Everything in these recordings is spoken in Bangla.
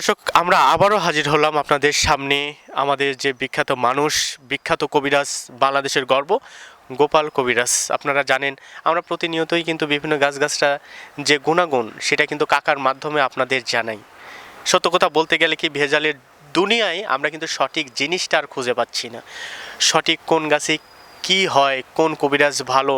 দর্শক, আমরা আবারও হাজির হলাম আপনাদের সামনে। আমাদের যে বিখ্যাত মানুষ, বিখ্যাত কবিরাজ, বাংলাদেশের গর্ব, গোপাল কবিরাজ। আপনারা জানেন, আমরা প্রতিনিয়তই কিন্তু বিভিন্ন গাছগাছরা যে গুণাগুণ, সেটা কিন্তু কাকার মাধ্যমে আপনাদের জানাই। সত্য কথা বলতে গেলে কি, ভেজালের দুনিয়ায় আমরা কিন্তু সঠিক জিনিসটা আর খুঁজে পাচ্ছি না। সঠিক কোন গাছে কি হয়, কোন কবিরাজ ভালো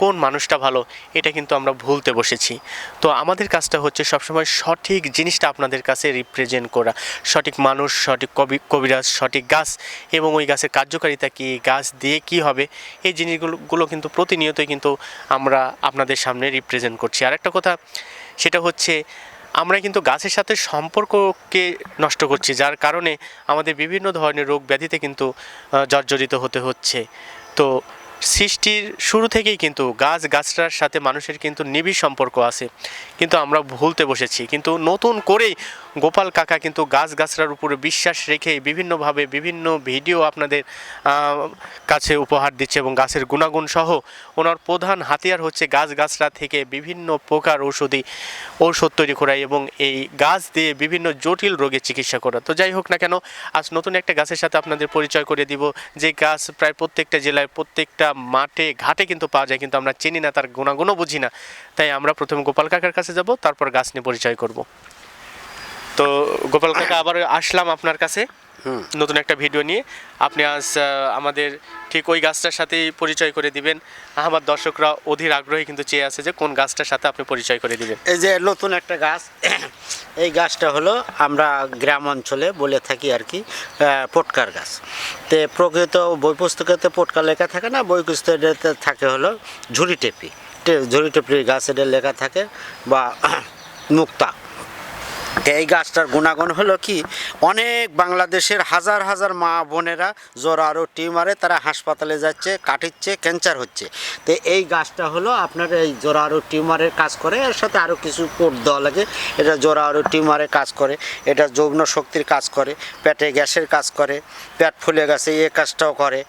কোন মানুষটা ভালো, এটা কিন্তু আমরা ভুলতে বসেছি। তো আমাদের কাজটা হচ্ছে সবসময় সঠিক জিনিসটা আপনাদের কাছে রিপ্রেজেন্ট করা। সঠিক মানুষ, সঠিক কবি, কবিরাজ, সঠিক গাছ এবং ওই গাছের কার্যকারিতা কী, গাছ দিয়ে কি হবে, এই জিনিসগুলো গুলো কিন্তু প্রতিনিয়তই কিন্তু আমরা আপনাদের সামনে রিপ্রেজেন্ট করছি। আর একটা কথা, সেটা হচ্ছে আমরা কিন্তু গাছের সাথে সম্পর্ককে নষ্ট করছি, যার কারণে আমাদের বিভিন্ন ধরনের রোগ ব্যাধিতে কিন্তু জর্জরিত হতে হচ্ছে। তো সৃষ্টির শুরু থেকেই কিন্তু গাছ গাছটার সাথে মানুষের কিন্তু নিবিড় সম্পর্ক আছে। কিন্তু আমরা ভুলতে বসেছি। কিন্তু নতুন করেই গোপাল কাকা কিন্তু গাছ গাছড়ার উপরে বিশ্বাস রেখে বিভিন্নভাবে বিভিন্ন ভিডিও আপনাদের কাছে উপহার দিচ্ছে এবং গাছের গুণাগুণ সহ ওনার প্রধান হাতিয়ার হচ্ছে গাছ গাছড়া থেকে বিভিন্ন প্রকার ঔষধি, ঔষধ তৈরি করা এবং এই গাছ দিয়ে বিভিন্ন জটিল রোগের চিকিৎসা করা। তো যাই হোক না কেন, আজ নতুন একটা গাছের সাথে আপনাদের পরিচয় করে দিব। যে গাছ প্রায় প্রত্যেকটা জেলায় প্রত্যেকটা মাঠে, ঘাটে কিন্তু পাওয়া যায়, কিন্তু আমরা চিনি না, তার গুণাগুণও বুঝি না। তাই আমরা প্রথমে গোপাল কাকার কাছে যাব, তারপর গাছ নিয়ে পরিচয় করব। তো গোপাল কাকা, আবার আসলাম আপনার কাছে। নতুন একটা ভিডিও নিয়ে। আপনি আজ আমাদের ঠিক ওই গাছটার সাথেই পরিচয় করে দিবেন। আমার দর্শকরা অধীর আগ্রহে কিন্তু চেয়ে আছে যে কোন গাছটার সাথে আপনি পরিচয় করে দিবেন। এই যে নতুন একটা গাছ এই গাছটা হলো আমরা গ্রাম অঞ্চলে বলে থাকি আর কি পটকার গাছ। তে প্রকৃত বই পুস্তকেতে পটকা লেখা থাকে না বই পুস্তকেতে থাকে হলো ঝুড়ি টেপি। ঝুড়ি টেপির গাছ এটা লেখা থাকে বা মুক্তা। এই গাছটার গুণাগুণ হলো কি? অনেক বাংলাদেশের হাজার হাজার মা বোনেরা জ্বর আরও টিউমারে তারা হাসপাতালে যাচ্ছে, কাটিচ্ছে, ক্যান্সার হচ্ছে। তো এই গাছটা হলো আপনার এই জোড়া আরও টিউমারের কাজ করে। এর সাথে আরও কিছু কোট দেওয়া লাগে। এটা জোড়া আরও টিউমারের কাজ করে। এটা যৌন শক্তির কাজ করে, পেটে গ্যাসের কাজ করে, পেট ফুলে গেছে এই কাজটাও করে।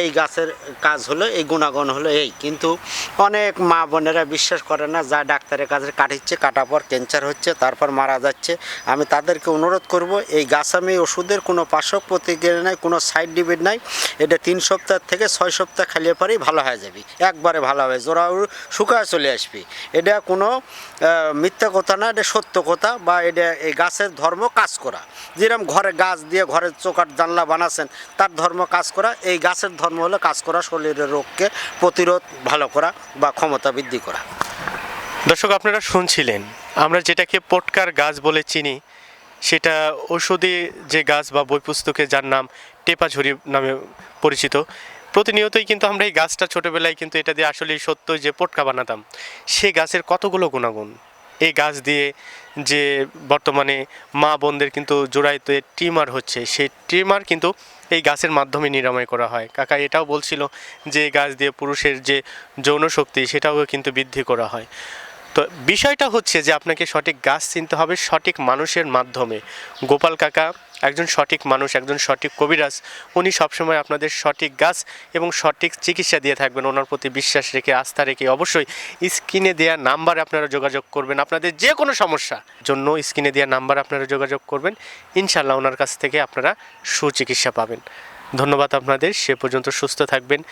এই গাছের কাজ হলো, এই গুণাগুণ হলো এই। কিন্তু অনেক মা বোনেরা বিশ্বাস করে না, যা ডাক্তারের কাছে কাটিচ্ছে, কাটার পর ক্যান্সার হচ্ছে, তারপর মারা যাচ্ছে। আমি তাদেরকে অনুরোধ করব, এই গাছামি ওষুধের কোনো পার্শ্ব প্রতিক্রিয়া নাই, কোনো সাইড ডিফেক্ট নাই। এটা তিন সপ্তাহ থেকে ছয় সপ্তাহ খালিয়ে পরেই ভালো হয়ে যাবে। একবারে ভালো হবে জোড়া শুকায় চলে আসবি। এটা কোনো মিথ্যা কথা না, এটা সত্য কথা বা এটা এই গাছের ধর্ম কাজ করা। যেরকম ঘরে গাছ দিয়ে ঘরের চোকার জানলা বানাচ্ছেন তার ধর্ম কাজ করা। এই গাছের ধর্ম হলো কাজ করা, শরীরের রোগকে প্রতিরোধ ভালো করা বা ক্ষমতা বৃদ্ধি করা। দর্শক, আপনারা শুনছিলেন আমরা যেটাকে পটকার গাছ বলে চিনি, সেটা ঔষধি যে গাছ বা বই পুস্তকে যার নাম টেপাঝুরি নামে পরিচিত, প্রতিনিয়তই কিন্তু আমরা এই গাছটা ছোটোবেলায় কিন্তু এটা দিয়ে আসলে সত্য যে পটকা বানাতাম সে গাছের কতগুলো গুণাগুণ? এই গাছ দিয়ে যে বর্তমানে মা বোনদের কিন্তু জোড়াইতে টিমার হচ্ছে, সেই টিমার কিন্তু এই গাছের মাধ্যমে নিরাময় করা হয়। কাকা এটাও বলছিল যে গাছ দিয়ে পুরুষের যে যৌন শক্তি সেটাও কিন্তু বৃদ্ধি করা হয়। তো বিষয়টা হচ্ছে যে আপনাকে সঠিক গাছ চিনতে হবে সঠিক মানুষের মাধ্যমে। গোপাল কাকা একজন সঠিক মানুষ, একজন সঠিক কবিরাজ, উনি সবসময় আপনাদের সঠিক গাছ এবং সঠিক চিকিৎসা দিয়ে থাকবেন। ওনার প্রতি বিশ্বাস রেখে, আস্থা রেখে অবশ্যই স্ক্রিনে দেওয়া নাম্বারে আপনারা যোগাযোগ করবেন। আপনাদের যে কোনো সমস্যা জন্য স্ক্রিনে দেওয়া নাম্বার আপনারা যোগাযোগ করবেন। ইনশাল্লাহ ওনার কাছ থেকে আপনারা সুচিকিৎসা পাবেন। ধন্যবাদ আপনাদের। সে পর্যন্ত সুস্থ থাকবেন।